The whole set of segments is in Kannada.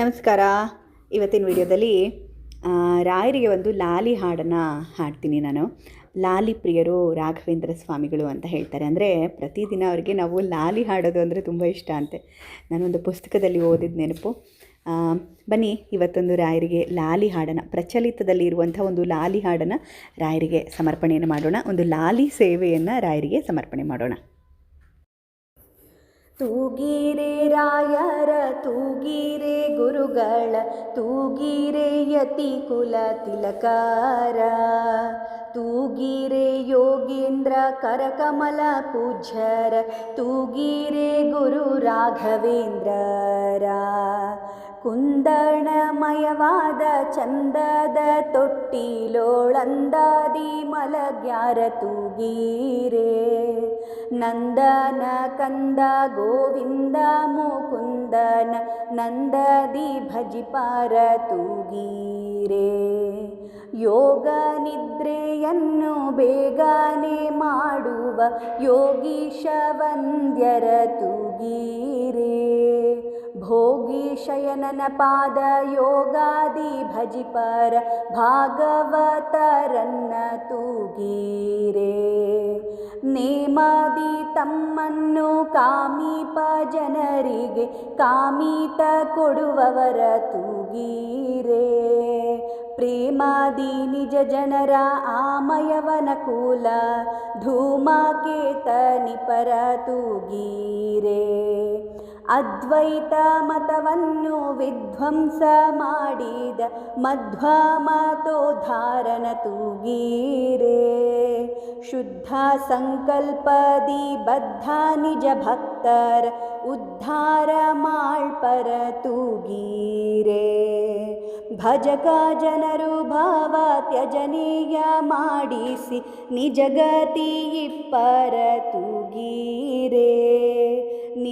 ನಮಸ್ಕಾರ. ಇವತ್ತಿನ ವಿಡಿಯೋದಲ್ಲಿ ರಾಯರಿಗೆ ಒಂದು ಲಾಲಿ ಹಾಡನ್ನು ಹಾಡ್ತೀನಿ ನಾನು. ಲಾಲಿ ಪ್ರಿಯರು ರಾಘವೇಂದ್ರ ಸ್ವಾಮಿಗಳು ಅಂತ ಹೇಳ್ತಾರೆ. ಅಂದರೆ ಪ್ರತಿದಿನ ಅವರಿಗೆ ನಾವು ಲಾಲಿ ಹಾಡೋದು ಅಂದರೆ ತುಂಬ ಇಷ್ಟ ಅಂತೆ. ನಾನೊಂದು ಪುಸ್ತಕದಲ್ಲಿ ಓದಿದ ನೆನಪು. ಬನ್ನಿ, ಇವತ್ತೊಂದು ರಾಯರಿಗೆ ಲಾಲಿ ಹಾಡನ್ನು, ಪ್ರಚಲಿತದಲ್ಲಿ ಇರುವಂಥ ಒಂದು ಲಾಲಿ ಹಾಡನ್ನು ರಾಯರಿಗೆ ಸಮರ್ಪಣೆಯನ್ನು ಮಾಡೋಣ. ಒಂದು ಲಾಲಿ ಸೇವೆಯನ್ನು ರಾಯರಿಗೆ ಸಮರ್ಪಣೆ ಮಾಡೋಣ. ತೂಗಿರೆ ರಾಯರ, ತೂಗಿರೆ ಗುರುಗಳ, ತೂಗಿರೆ ಯತಿ ಕುಲ ತಿಲಕಾರ. ತೂಗಿರೆ ಯೋಗೇಂದ್ರ ಕರಕಮಲ ಪೂಜ್ಯರ, ತೂಗಿರೆ ಗುರು ರಾಘವೇಂದ್ರರ. ಕುಂದಣಮಯವಾದ ಚಂದದ ತೊಟ್ಟಿಲೋಳಂದಾದಿ ಮಲಗ್ಯಾರ ತೂಗೀರೆ. ನಂದನ ಕಂದ ಗೋವಿಂದ ಮುಕುಂದನ ನಂದದಿ ಭಜಿಪಾರ ತೂಗೀರೆ. ಯೋಗ ನಿದ್ರೆಯನ್ನು ಬೇಗನೆ ಮಾಡುವ ಯೋಗೀಶ ವಂದ್ಯರ ತೂಗೀರೆ. ಭೋಗಿ ಶಯನನ ಪಾದ ಯೋಗಾದಿ ಭಜಿಪರ ಭಾಗವತರನ್ನ ತೂಗೀರೆ. ನೇಮಾದಿ ತಮ್ಮನ್ನು ಕಾಮೀಪ ಜನರಿಗೆ ಕಾಮೀತ ಕೊಡುವವರ ತೂಗೀರೆ. ಪ್ರೇಮಾದಿ ನಿಜ ಜನರ ಆಮಯವನ ಕೂಲ ಧೂಮಕೇತ ನಿಪರ ತೂಗೀರೆ. ಅದ್ವೈತ ಮತವನ್ನು ವಿಧ್ವಂಸ ಮಾಡಿದ ಮಧ್ವ ಮತೋದ್ಧಾರನ ತೂಗೀರೆ. ಶುದ್ಧ ಸಂಕಲ್ಪದಿ ಬದ್ಧ ನಿಜ ಭಕ್ತರ ಉದ್ಧಾರ ಮಾಳ್ಪರ ತೂಗೀರೆ. ಭಜಕ ಜನರು ಭಾವ ತ್ಯಜನೀಯ ಮಾಡಿಸಿ ನಿಜಗತಿ ಇಪ್ಪರ ತೂಗೀರೆ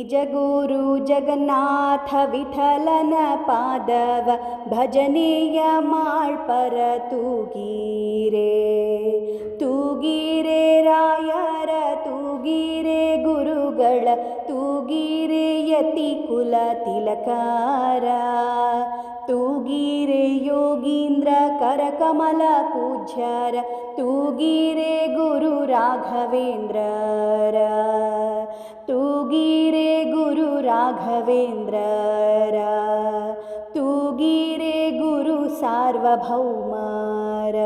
निजगुरु जगन्नाथ विठलन पादव भजनीय माळ्पर तूगीरे तूगीरे रायर तूगीरे गुरुगळ तूगीरे गीरे यतिकुलतिलकर तु गीरे योगीन्द्र करकमलपूज्यर तु गीरे गुरुराघवेन्द्र गीरे गुरु राघवेन्द्र तु गीरे गुरु सार्वभौमर